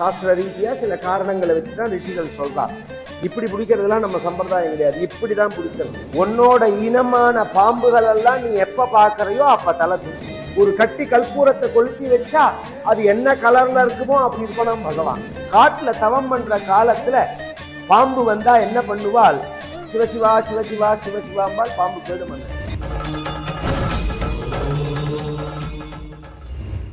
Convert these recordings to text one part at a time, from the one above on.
சாஸ்திர ரீதியாக சில காரணங்களை வச்சு தான் ரிஷிகள் சொல்கிறார் இப்படி பிடிக்கிறதுலாம் நம்ம சம்பிரதாயம் கிடையாது. இப்படி தான் பிடிக்கிறது. உன்னோட இனமான பாம்புகள் எல்லாம் நீ எப்போ பார்க்குறையோ அப்போ தலை ஒரு கட்டி கற்பூரத்தை கொளுத்தி வச்சா அது என்ன கலரில் இருக்குமோ அப்படி இருக்கணும் பகவான். காட்டில் தவம் பண்ணுற காலத்தில் பாம்பு வந்தால் என்ன பண்ணுவாள்? சிவசிவா சிவசிவா சிவசிவாம்பால் பாம்பு கேடு பண்ண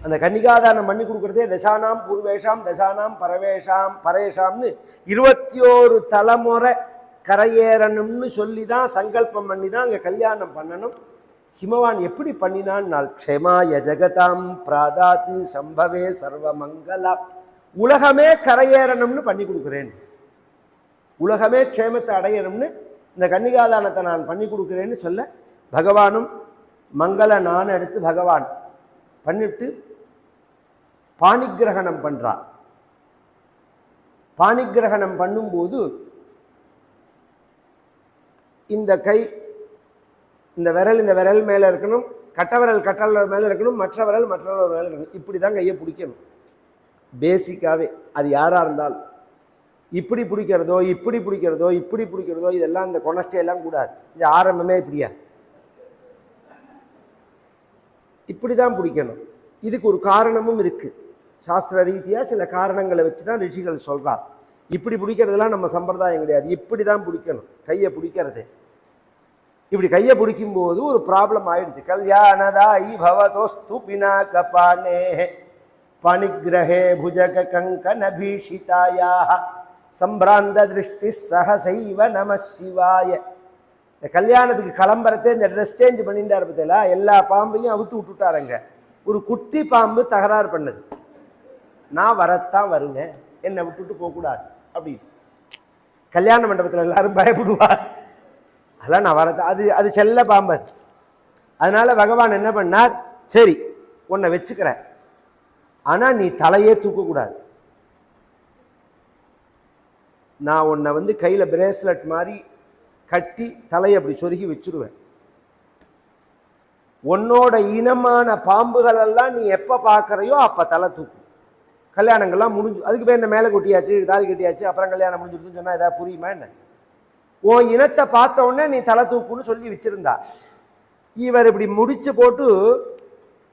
அந்த கன்னிகாதானம் பண்ணி கொடுக்குறதே தசானாம் பூர்வேஷாம் தசானாம் பரவேஷாம் பரேஷாம்னு இருபத்தி ஓரு தலைமுறை கரையேறணும்னு சொல்லி தான் சங்கல்பம் பண்ணி தான் அங்கே கல்யாணம் பண்ணணும். ஹிமவான் எப்படி பண்ணினான் நாள் க்ஷமாய ஜெகதாம் பிராதாதி சம்பவே சர்வமங்கலா உலகமே கரையேறணும்னு பண்ணி கொடுக்குறேன். உலகமே க்ஷேமத்தை அடையணும்னு இந்த கன்னிகாதானத்தை நான் பண்ணி கொடுக்குறேன்னு சொல்ல பகவானும் மங்கள நான் எடுத்து பகவான் பண்ணிட்டு பாணிகிரகணம் பண்ணுறார் பாணிகிரகணம் பண்ணும்போது இந்த கை இந்த விரல் இந்த விரல் மேலே இருக்கணும் கட்ட விரல் கட்ட மேலே இருக்கணும் மற்ற விரல் மற்ற விரல் மேலே இருக்கணும். இப்படி தான் கையை பிடிக்கணும். பேசிக்காகவே அது யாராக இருந்தாலும். இப்படி பிடிக்கிறதோ இப்படி பிடிக்கிறதோ இப்படி பிடிக்கிறதோ இதெல்லாம் இந்த கொனஸ்டே எல்லாம் கூடாது. இந்த ஆரம்பமே இப்படியா? இப்படி தான் பிடிக்கணும். இதுக்கு ஒரு காரணமும் இருக்குது சாஸ்திர ரீதியாக சில காரணங்களை வச்சு தான் ரிஷிகள் சொல்கிறார் இப்படி பிடிக்கிறதுலாம் நம்ம சம்பிரதாயம் கிடையாது. இப்படி தான் பிடிக்கணும். கையை பிடிக்கிறது. இப்படி கையை பிடிக்கும்போது ஒரு ப்ராப்ளம் ஆயிடுது. கல்யாணதாயி பவதோஸ்து பினாக கபானே பணிகிரகே புஜக கங்கன பீஷிதாயாக சம்பிராந்த திருஷ்டி சகசைவ நம சிவாய. இந்த கல்யாணத்துக்கு கிளம்புறதே இந்த ட்ரெஸ் சேஞ்ச் பண்ணிட்டார் பார்த்தீங்களா எல்லா பாம்பையும் அவுத்து விட்டுட்டாருங்க ஒரு குட்டி பாம்பு தகராறு பண்ணுது. நான் வரத்தான் வருங்க என்னை விட்டுட்டு போகக்கூடாது. அப்படி. கல்யாண மண்டபத்தில் எல்லாரும் பயப்படுவார். அதெல்லாம் நான் வரத அது அது செல்ல பாம்பு அதனால் பகவான் என்ன பண்ணார்? சரி உன்னை வச்சுக்கிறேன். ஆனால் நீ தலையே தூக்கக்கூடாது. நான் உன்னை வந்து கையில் பிரேஸ்லெட் மாதிரி கட்டி தலையை அப்படி சொருகி வச்சுருவேன். உன்னோட இனமான பாம்புகளெல்லாம் நீ எப்போ பார்க்குறையோ அப்போ தலை தூக்கும் கல்யாணங்கள்லாம் முடிஞ்சு அதுக்கு பேர் என்ன? மேலே கொட்டியாச்சு தாலி கட்டியாச்சு அப்புறம் கல்யாணம் முடிஞ்சிருதுன்னு சொன்னால் ஏதாவது புரியுமா என்ன? உன் இனத்தை பார்த்த உடனே நீ தலை தூக்குன்னு சொல்லி வச்சிருந்தா. இவர் இப்படி முடிச்சு போட்டு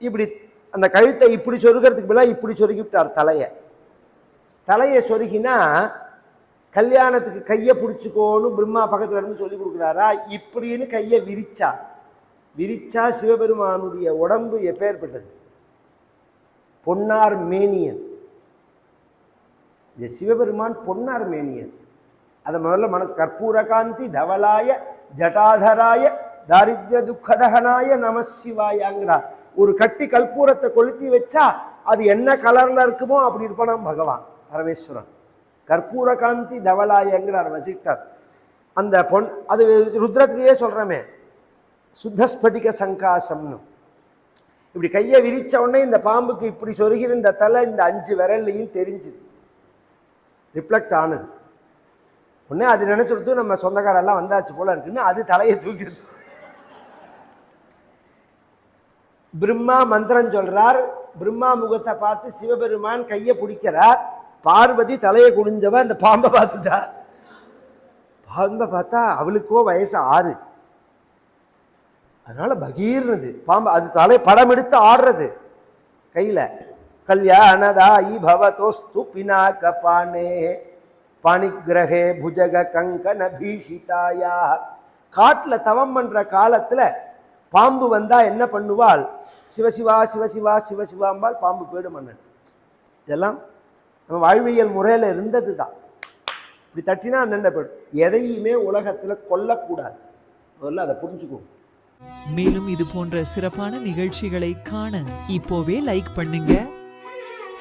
இப்படி அந்த கழுத்தை இப்படி சொருகிறதுக்கு பதிலாக இப்படி சொருகி விட்டார் தலையை. தலையை சொருகினா கல்யாணத்துக்கு கையை பிடிச்சிக்கோன்னு பிரம்மா பக்கத்தில் இருந்து சொல்லி கொடுக்குறாரா? இப்படின்னு கையை விரிச்சா. விரிச்சா சிவபெருமானுடைய உடம்பு எப்பேற்பட்டது பொன்னார் மேனியன். இந்த சிவபெருமான் பொன்னார் மேனியன் அதை முதல்ல மனசு கற்பூர காந்தி தவலாய ஜட்டாதராய தாரித்ய துக்கதகனாய நம சிவாயாங்கிறார். ஒரு கட்டி கற்பூரத்தை கொளுத்தி வச்சா அது என்ன கலர்ல இருக்குமோ அப்படி இருப்பானாம் பகவான் பரமேஸ்வரன். கற்பூர காந்தி தவலாயங்கிறார் வசிட்டார் அந்த பொன் அது ருத்ரத்திலேயே சொல்றமே சுத்தஸ்படிக சங்காசம்னு. இப்படி கையை விரிச்ச உடனே இந்த பாம்புக்கு இப்படி சொருகிற இந்த தலை இந்த அஞ்சு விரல்லையும் தெரிஞ்சுது. ரிஃப்ளெக்ட் ஆனது. உடனே அது நினச்சிருத்து நம்ம சொந்தக்காரெல்லாம் வந்தாச்சு போல இருக்குன்னு அது தலையை தூக்கிடுது பிரம்மா மந்திரம் சொல்றார். பிரம்மா முகத்தை பார்த்து சிவபெருமான் கையை பிடிக்கிறார். பார்வதி தலையை குடிஞ்சவ அந்த பாம்பை பார்த்துட்டா. பாம்பை பார்த்தா அவளுக்கோ வயசு ஆறு. அதனால பகீர்னது. பாம்பு அது தலை படம் எடுத்து ஆடுறது. கையில். கல்யாணதாயி பவதோஸ்து பினாக பானே பணிகிரகே புஜக கங்கண பீஷிதாயா காட்டில் தவம் பண்ணுற காலத்தில் பாம்பு வந்தால் என்ன பண்ணுவாள்? சிவசிவா சிவசிவா சிவசிவாம்பால் பாம்பு பேடு மன்னன் இதெல்லாம் நம்ம வாழ்வியல் முறையில் இருந்தது தான் இப்படி தட்டினா அண்ணன் போயிடும். எதையுமே உலகத்தில் கொல்லக்கூடாது. முதல்ல அதை புரிஞ்சுக்கோங்க மேலும் இது போன்ற சிறப்பான நிகழ்ச்சிகளை காண இப்போவே லைக் பண்ணுங்க.